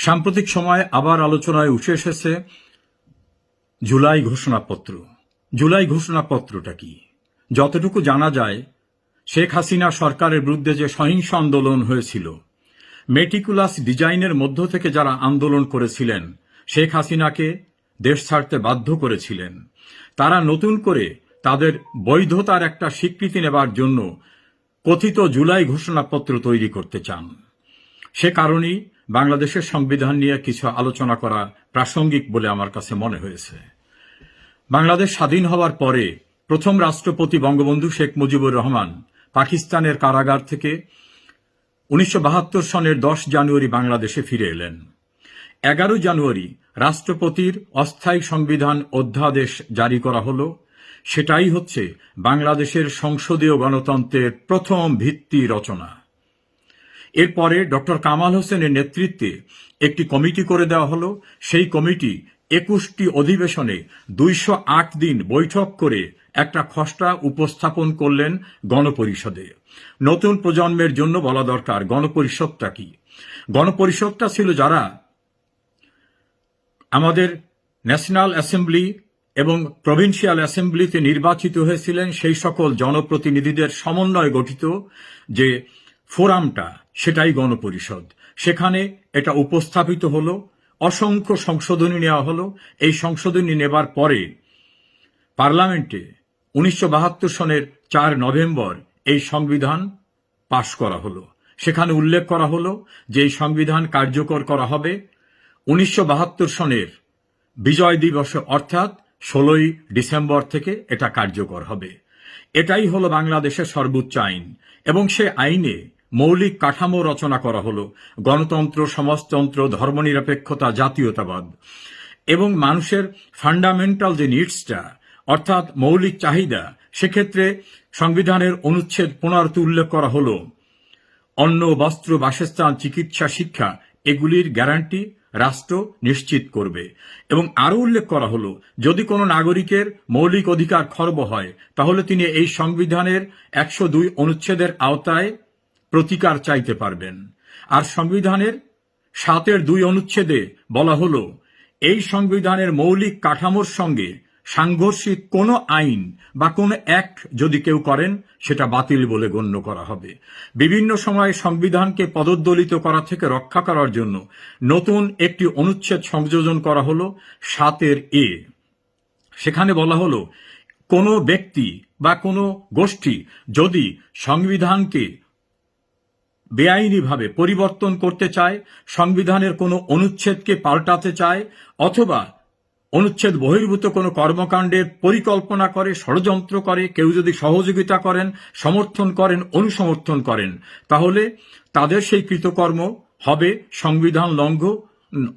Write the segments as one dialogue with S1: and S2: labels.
S1: সাম্প্রতিক সময়ে আবার আলোচনায় উঠে এসেছে জুলাই ঘোষণাপত্র। জুলাই ঘোষণাপত্রটা কি? যতটুকু জানা যায়, শেখ হাসিনা সরকারের বিরুদ্ধে যে সহিংস আন্দোলন হয়েছিল, মেটিকুলাস ডিজাইনের মধ্য থেকে যারা আন্দোলন করেছিলেন, শেখ হাসিনাকে দেশ ছাড়তে বাধ্য করেছিলেন, তারা নতুন করে তাদের বৈধতার একটা স্বীকৃতি নেবার জন্য কথিত জুলাই ঘোষণাপত্র তৈরি করতে চান। সে কারণেই বাংলাদেশের সংবিধান নিয়ে কিছু আলোচনা করা প্রাসঙ্গিক বলে আমার কাছে মনে হয়েছে। বাংলাদেশ স্বাধীন হওয়ার পরে প্রথম রাষ্ট্রপতি বঙ্গবন্ধু শেখ মুজিবুর রহমান পাকিস্তানের কারাগার থেকে উনিশশো বাহাত্তর সনের দশ জানুয়ারি বাংলাদেশে ফিরে এলেন। এগারো জানুয়ারি রাষ্ট্রপতির অস্থায়ী সংবিধান অধ্যাদেশ জারি করা হল। সেটাই হচ্ছে বাংলাদেশের সংসদীয় গণতন্ত্রের প্রথম ভিত্তি রচনা। এরপরে ডক্টর কামাল হোসেনের নেতৃত্বে একটি কমিটি করে দেওয়া হলো। সেই কমিটি একুশটি অধিবেশনে দুইশো আট দিন বৈঠক করে একটা খসড়া উপস্থাপন করলেন গণপরিষদে। নতুন প্রজন্মের জন্য বলা দরকার, গণপরিষদটা কি? গণপরিষদটা ছিল যারা আমাদের ন্যাশনাল অ্যাসেম্বলি এবং প্রভিন্সিয়াল অ্যাসেম্বলিতে নির্বাচিত হয়েছিলেন সেই সকল জনপ্রতিনিধিদের সমন্বয়ে গঠিত যে ফোরামটা সেটাই গণপরিষদ। সেখানে এটা উপস্থাপিত হলো, অসংখ্য সংশোধনী নেওয়া হলো। এই সংশোধনী নেবার পরে পার্লামেন্টে উনিশশো বাহাত্তর সনের চার নভেম্বর এই সংবিধান পাশ করা হলো। সেখানে উল্লেখ করা হলো যে এই সংবিধান কার্যকর করা হবে উনিশশো বাহাত্তর সনের বিজয় দিবসে, অর্থাৎ ষোলোই ডিসেম্বর থেকে এটা কার্যকর হবে। এটাই হলো বাংলাদেশের সর্বোচ্চ আইন এবং সে আইনে মৌলিক কাঠামো রচনা করা হলো। গণতন্ত্র, সমাজতন্ত্র, ধর্মনিরপেক্ষতা, জাতীয়তাবাদ। এবং মানুষের ফান্ডামেন্টাল যে নিডসটা অর্থাৎ মৌলিক চাহিদা, সেক্ষেত্রে সংবিধানের অনুচ্ছেদ পুনরার্থ উল্লেখ করা হলো। অন্ন, বস্ত্র, বাসস্থান, চিকিৎসা, শিক্ষা, এগুলির গ্যারান্টি রাষ্ট্র নিশ্চিত করবে। এবং আরও উল্লেখ করা হলো, যদি কোনো নাগরিকের মৌলিক অধিকার খর্ব হয়, তাহলে তিনি এই সংবিধানের একশো দুই অনুচ্ছেদের আওতায় প্রতিকার চাইতে পারবেন। আর সংবিধানের সাতের দুই অনুচ্ছেদে বলা হলো, এই সংবিধানের মৌলিক কাঠামোর সঙ্গে সাংঘর্ষিক কোনো আইন বা কোনো অ্যাক্ট যদি কেউ করেন, সেটা বাতিল বলে গণ্য করা হবে। বিভিন্ন সময়ে সংবিধানকে পদদলিত করা থেকে রক্ষা করার জন্য নতুন একটি অনুচ্ছেদ সংযোজন করা হলো সাতের এ। সেখানে বলা হলো, কোনো ব্যক্তি বা কোনো গোষ্ঠী যদি সংবিধানকে বেআইনিভাবে পরিবর্তন করতে চায়, সংবিধানের কোনো অনুচ্ছেদকে পাল্টাতে চায়, অথবা অনুচ্ছেদ বহির্ভূত কোনো কর্মকাণ্ডের পরিকল্পনা করে, ষড়যন্ত্র করে, কেউ যদি সহযোগিতা করেন, সমর্থন করেন, অনুসমর্থন করেন, তাহলে তাদের সেই কৃতকর্ম হবে সংবিধান লঙ্ঘ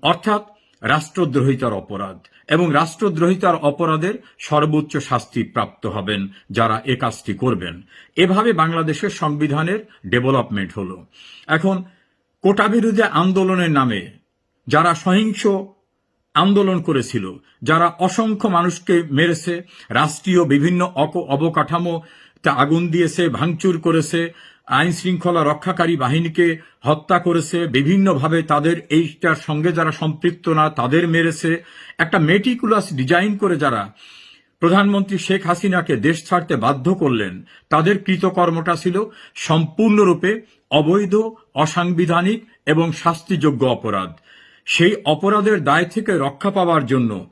S1: অর্থাৎ রাষ্ট্রদ্রোহিতার অপরাধ এবং রাষ্ট্রদ্রোহিতার অপরাধের সর্বোচ্চ শাস্তি প্রাপ্ত হবেন যারা এ কাজটি করবেন। এভাবে বাংলাদেশের সংবিধানের ডেভেলপমেন্ট হলো। এখন কোটা বিরোধী আন্দোলনের নামে যারা সহিংস আন্দোলন করেছিল, যারা অসংখ্য মানুষকে মেরেছে, রাষ্ট্রীয় বিভিন্ন অবকাঠামো আগুন দিয়েছে, ভাঙচুর করেছে আইন শৃঙ্খলা রক্ষাকারী বাহিনীকে হত্যা করেছে, বিভিন্নভাবে তাদের এইটার সঙ্গে যারা সম্পৃক্ত না, তাদের মেরেছে। একটা মেটিকুলাস ডিজাইন করে যারা প্রধানমন্ত্রী শেখ হাসিনাকে দেশ ছাড়তে বাধ্য করলেন, তাদের কৃতকর্মটা ছিল সম্পূর্ণরূপে অবৈধ, অসাংবিধানিক এবং শাস্তিযোগ্য অপরাধ। সেই অপরাধের দায় থেকে রক্ষা পাওয়ার জন্য